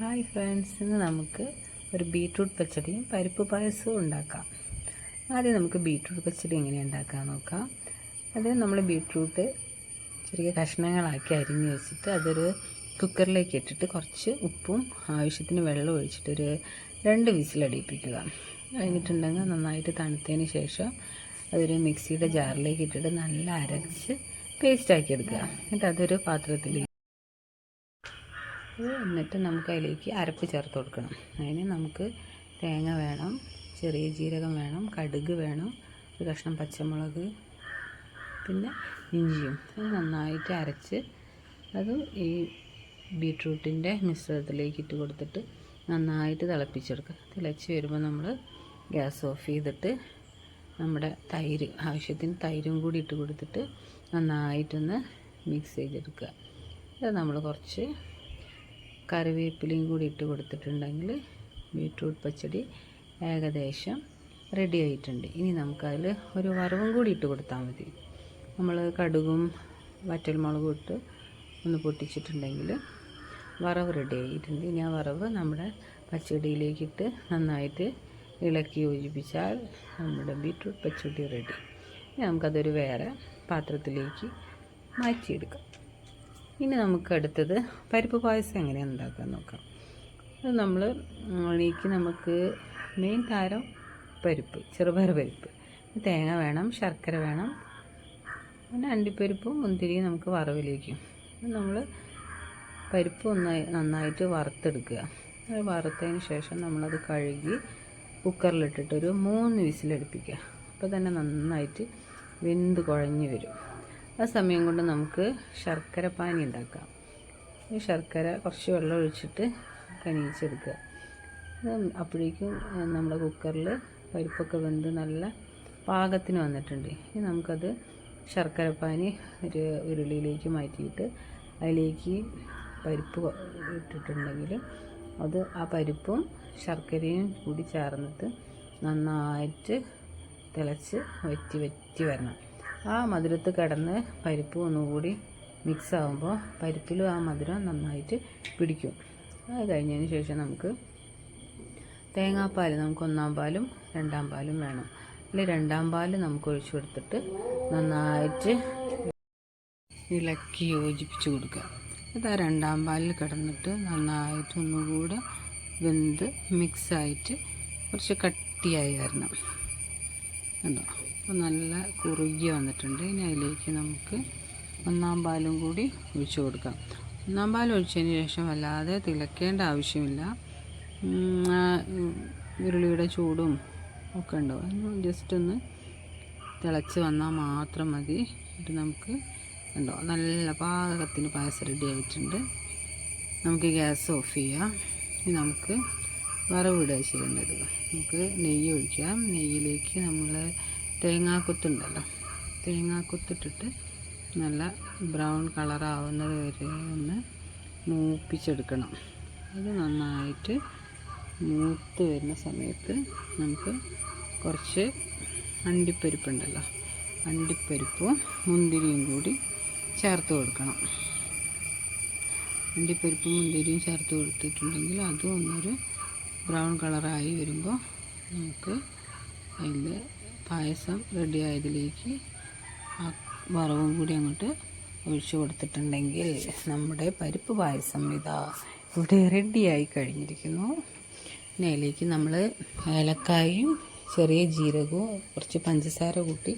Hi friends ഇന്ന് നമുക്ക് ഒരു ബീട്രൂട്ട് പച്ചടിയും പരിപ്പ് പായസവും ഉണ്ടാക്കാം. ആദ്യം നമുക്ക് ബീട്രൂട്ട് പച്ചടി എങ്ങനെ ഉണ്ടാക്കാൻ നോക്കാം. അത് നമ്മൾ ബീട്രൂട്ട് ചെറിയ കഷ്ണങ്ങളാക്കി അരിഞ്ഞ് വെച്ചിട്ട് അതൊരു കുക്കറിലേക്ക് ഇട്ടിട്ട് കുറച്ച് ഉപ്പും ആവശ്യത്തിന് വെള്ളം ഒഴിച്ചിട്ടൊരു രണ്ട് വിസിലടിപ്പിക്കുക കഴിഞ്ഞിട്ടുണ്ടെങ്കിൽ നന്നായിട്ട് തണുത്തതിന് ശേഷം അതൊരു മിക്സിയുടെ ജാറിലേക്ക് ഇട്ടിട്ട് നല്ല അരച്ച് പേസ്റ്റാക്കി എടുക്കുക. എന്നിട്ട് അതൊരു പാത്രത്തിലേക്ക് എന്നിട്ട് നമുക്ക് അതിലേക്ക് അരപ്പ് ചേർത്ത് കൊടുക്കണം. അതിന് നമുക്ക് തേങ്ങ വേണം ചെറിയ ജീരകം വേണം കടുക് വേണം ഒരു കഷ്ണം പച്ചമുളക് പിന്നെ ഇഞ്ചിയും. അത് നന്നായിട്ട് അരച്ച് അത് ഈ ബീട്രൂട്ടിന്റെ മിശ്രിതത്തിലേക്ക് ഇട്ട് കൊടുത്തിട്ട് നന്നായിട്ട് തിളപ്പിച്ചെടുക്കുക. തിളച്ച് വരുമ്പോൾ നമ്മൾ ഗ്യാസ് ഓഫ് ചെയ്തിട്ട് നമ്മുടെ തൈര് ആവശ്യത്തിന് തൈരും കൂടി ഇട്ട് കൊടുത്തിട്ട് നന്നായിട്ടൊന്ന് മിക്സ് ചെയ്തെടുക്കുക. അത് നമ്മൾ കുറച്ച് കറിവേപ്പിലയും കൂടി ഇട്ട് കൊടുത്തിട്ടുണ്ടെങ്കിൽ ബീട്രൂട്ട് പച്ചടി ഏകദേശം റെഡി ആയിട്ടുണ്ട്. ഇനി നമുക്കതിൽ ഒരു വറവും കൂടി ഇട്ട് കൊടുത്താൽ മതി. നമ്മൾ കടുകും വറ്റൽമുളകും ഇട്ട് ഒന്ന് പൊട്ടിച്ചിട്ടുണ്ടെങ്കിൽ വറവ് റെഡി ആയിട്ടുണ്ട്. ഇനി ആ വറവ് നമ്മുടെ പച്ചടിയിലേക്കിട്ട് നന്നായിട്ട് ഇളക്കി യോജിപ്പിച്ചാൽ നമ്മുടെ ബീട്രൂട്ട് പച്ചടി റെഡി ഇനി നമുക്കതൊരു വേറെ പാത്രത്തിലേക്ക് മാറ്റിയെടുക്കാം. ഇനി നമുക്ക് അടുത്തത് പരിപ്പ് പായസം എങ്ങനെയാണ് ഉണ്ടാക്കാൻ നോക്കാം. അത് നമ്മൾ അതിലേക്ക് നമുക്ക് മെയിൻ താരം പരിപ്പ് ചെറുപയർ പരിപ്പ്. തേങ്ങ വേണം ശർക്കര വേണം പിന്നെ അണ്ടിപ്പരിപ്പും മുന്തിരിയും നമുക്ക് വറവിലേക്കും. നമ്മൾ പരിപ്പ് ഒന്നായി നന്നായിട്ട് വറുത്തെടുക്കുക. അത് വറുത്തതിന് ശേഷം നമ്മളത് കഴുകി കുക്കറിലിട്ടിട്ടൊരു മൂന്ന് വിസിലടുപ്പിക്കുക. അപ്പോൾ തന്നെ നന്നായിട്ട് വെന്ത് കുഴഞ്ഞു വരും. ആ സമയം കൊണ്ട് നമുക്ക് ശർക്കര പാനി ഉണ്ടാക്കാം. ഈ ശർക്കര കുറച്ച് വെള്ളം ഒഴിച്ചിട്ട് കനിയിച്ചെടുക്കുക അപ്പോഴേക്കും നമ്മുടെ കുക്കറിൽ പരിപ്പൊക്കെ വെന്ത് നല്ല പാകത്തിന് വന്നിട്ടുണ്ട്. ഇനി നമുക്കത് ശർക്കര പാനി ഒരു ഉരുളിയിലേക്ക് മാറ്റിയിട്ട് അതിലേക്ക് പരിപ്പ് ഇട്ടിട്ടുണ്ടെങ്കിൽ അത് ആ പരിപ്പും ശർക്കരയും കൂടി ചേർന്നിട്ട് നന്നായിട്ട് തിളച്ച് വറ്റി വറ്റി വരണം. ആ മധുരത്ത് കിടന്ന് പരിപ്പ് ഒന്നുകൂടി മിക്സ് ആകുമ്പോൾ പരിപ്പിലും ആ മധുരം നന്നായിട്ട് പിടിക്കും. അത് കഴിഞ്ഞതിന് ശേഷം നമുക്ക് തേങ്ങാപ്പാൽ നമുക്ക് ഒന്നാം പാലും രണ്ടാം പാലും വേണം. അല്ലെങ്കിൽ രണ്ടാം പാൽ നമുക്ക് ഒഴിച്ചു കൊടുത്തിട്ട് നന്നായിട്ട് ഇളക്കി യോജിപ്പിച്ച് കൊടുക്കുക. അത് ആ രണ്ടാം പാലിൽ കിടന്നിട്ട് നന്നായിട്ട് ഒന്നുകൂടെ വെന്ത് മിക്സായിട്ട് കുറച്ച് കട്ടിയായി വരണം. കണ്ടോ? അപ്പോൾ നല്ല കുറുകി വന്നിട്ടുണ്ട്. ഇനി അതിലേക്ക് നമുക്ക് ഒന്നാം പാലും കൂടി ഒഴിച്ചു കൊടുക്കാം. ഒന്നാം പാൽ ഒഴിച്ചതിന് ശേഷം വല്ലാതെ തിളക്കേണ്ട ആവശ്യമില്ല. ഉരുളിയുടെ ചൂടും ഒക്കെ ഉണ്ടാവും ജസ്റ്റ് ഒന്ന് തിളച്ച് വന്നാൽ മാത്രം മതി. എന്നിട്ട് നമുക്ക് ഉണ്ടോ? നല്ല പാകത്തിന് പായസം റെഡി ആയിട്ടുണ്ട്. നമുക്ക് ഗ്യാസ് ഓഫ് ചെയ്യാം. ഇനി നമുക്ക് വറവിടുക ചെയ്യേണ്ടത്. നമുക്ക് നെയ്യ് ഒഴിക്കാം. നെയ്യിലേക്ക് നമ്മൾ തേങ്ങാക്കൊത്തുണ്ടല്ലോ. തേങ്ങാക്കൊത്തിട്ടിട്ട് നല്ല ബ്രൗൺ കളറാവുന്നത് വരെ ഒന്ന് മൂപ്പിച്ചെടുക്കണം. അത് നന്നായിട്ട് മൂത്ത് വരുന്ന സമയത്ത് നമുക്ക് കുറച്ച് അണ്ടിപ്പരിപ്പുണ്ടല്ലോ. അണ്ടിപ്പരിപ്പും മുന്തിരിയും കൂടി ചേർത്ത് കൊടുക്കണം. അണ്ടിപ്പരിപ്പും മുന്തിരിയും ചേർത്ത് കൊടുത്തിട്ടുണ്ടെങ്കിൽ അതും ഒന്നൊരു ബ്രൗൺ കളറായി വരുമ്പോൾ നമുക്ക് അതിൽ പായസം റെഡി ആയതിലേക്ക് ആ വറവും കൂടി അങ്ങോട്ട് ഒഴിച്ചു കൊടുത്തിട്ടുണ്ടെങ്കിൽ നമ്മുടെ പരിപ്പ് പായസം ഇതാ ഇവിടെ റെഡിയായി കഴിഞ്ഞിരിക്കുന്നു. പിന്നെ അതിലേക്ക് നമ്മൾ ഏലക്കായും ചെറിയ ജീരകവും കുറച്ച് പഞ്ചസാര കൂട്ടി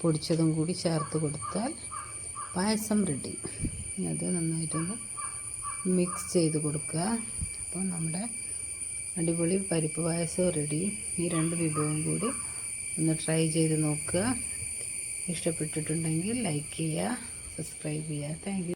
പൊടിച്ചതും കൂടി ചേർത്ത് കൊടുത്താൽ പായസം റെഡി അത് നന്നായിട്ടൊന്ന് മിക്സ് ചെയ്ത് കൊടുക്കുക. അപ്പോൾ നമ്മുടെ അടിപൊളി പരിപ്പ് പായസം റെഡി ഈ രണ്ട് വിഭവം കൂടി ഒന്ന് ട്രൈ ചെയ്ത് നോക്കുക. ഇഷ്ടപ്പെട്ടിട്ടുണ്ടെങ്കിൽ ലൈക്ക് ചെയ്യുക സബ്സ്ക്രൈബ് ചെയ്യുക. താങ്ക്